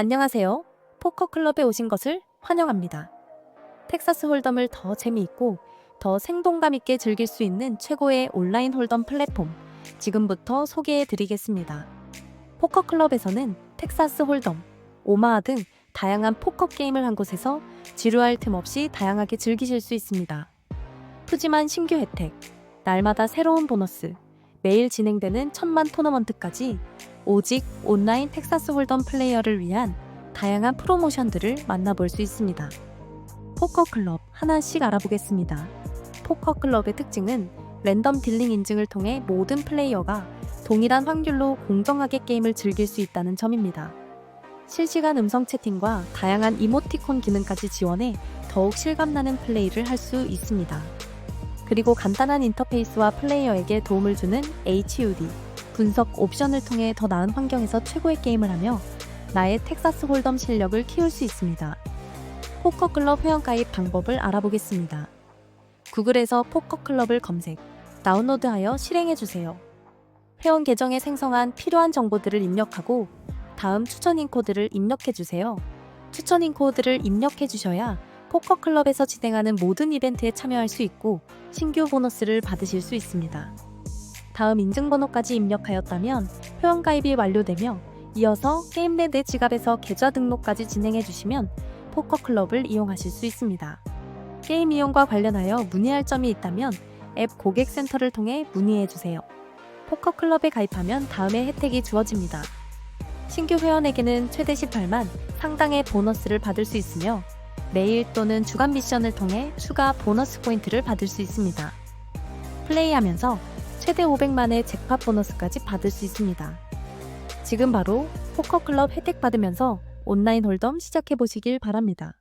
안녕하세요. 포커클럽에 오신 것을 환영합니다. 텍사스 홀덤을 더 재미있고 더 생동감 있게 즐길 수 있는 최고의 온라인 홀덤 플랫폼 지금부터 소개해 드리겠습니다. 포커클럽에서는 텍사스 홀덤, 오마하 등 다양한 포커 게임을 한 곳에서 지루할 틈 없이 다양하게 즐기실 수 있습니다. 푸짐한 신규 혜택, 날마다 새로운 보너스, 매일 진행되는 천만 토너먼트까지 오직 온라인 텍사스 홀덤 플레이어를 위한 다양한 프로모션들을 만나볼 수 있습니다. 포커클럽 하나씩 알아보겠습니다. 포커클럽의 특징은 랜덤 딜링 인증을 통해 모든 플레이어가 동일한 확률로 공정하게 게임을 즐길 수 있다는 점입니다. 실시간 음성 채팅과 다양한 이모티콘 기능까지 지원해 더욱 실감나는 플레이를 할 수 있습니다. 그리고 간단한 인터페이스와 플레이어에게 도움을 주는 HUD, 분석 옵션을 통해 더 나은 환경에서 최고의 게임을 하며 나의 텍사스 홀덤 실력을 키울 수 있습니다. 포커클럽 회원 가입 방법을 알아보겠습니다. 구글에서 포커클럽을 검색, 다운로드하여 실행해주세요. 회원 계정에 생성한 필요한 정보들을 입력하고 다음 추천인 코드를 입력해주세요. 추천인 코드를 입력해주셔야 포커클럽에서 진행하는 모든 이벤트에 참여할 수 있고 신규 보너스를 받으실 수 있습니다. 다음 인증번호까지 입력하였다면 회원가입이 완료되며 이어서 게임넷 내 지갑에서 계좌 등록까지 진행해 주시면 포커클럽을 이용하실 수 있습니다. 게임 이용과 관련하여 문의할 점이 있다면 앱 고객센터를 통해 문의해 주세요. 포커클럽에 가입하면 다음의 혜택이 주어집니다. 신규 회원에게는 최대 18만 상당의 보너스를 받을 수 있으며 매일 또는 주간 미션을 통해 추가 보너스 포인트를 받을 수 있습니다. 플레이하면서 최대 500만의 잭팟 보너스까지 받을 수 있습니다. 지금 바로 포커클럽 혜택 받으면서 온라인 홀덤 시작해 보시길 바랍니다.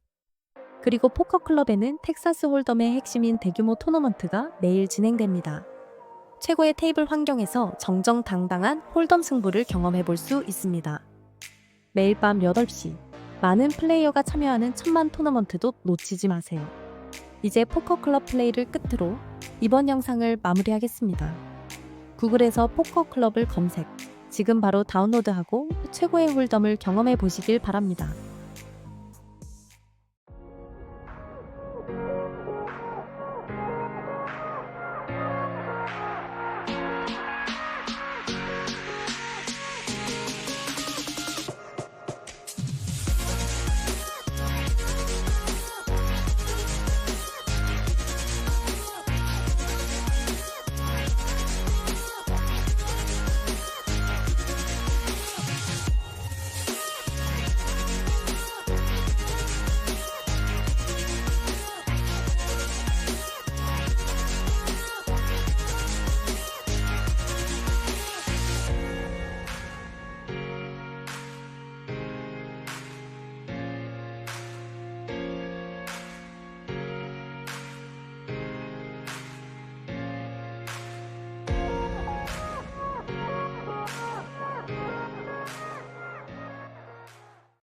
그리고 포커클럽에는 텍사스 홀덤의 핵심인 대규모 토너먼트가 매일 진행됩니다. 최고의 테이블 환경에서 정정당당한 홀덤 승부를 경험해 볼 수 있습니다. 매일 밤 8시 많은 플레이어가 참여하는 천만 토너먼트도 놓치지 마세요. 이제 포커클럽 플레이를 끝으로 이번 영상을 마무리하겠습니다. 구글에서 포커클럽을 검색, 지금 바로 다운로드하고 최고의 홀덤을 경험해 보시길 바랍니다.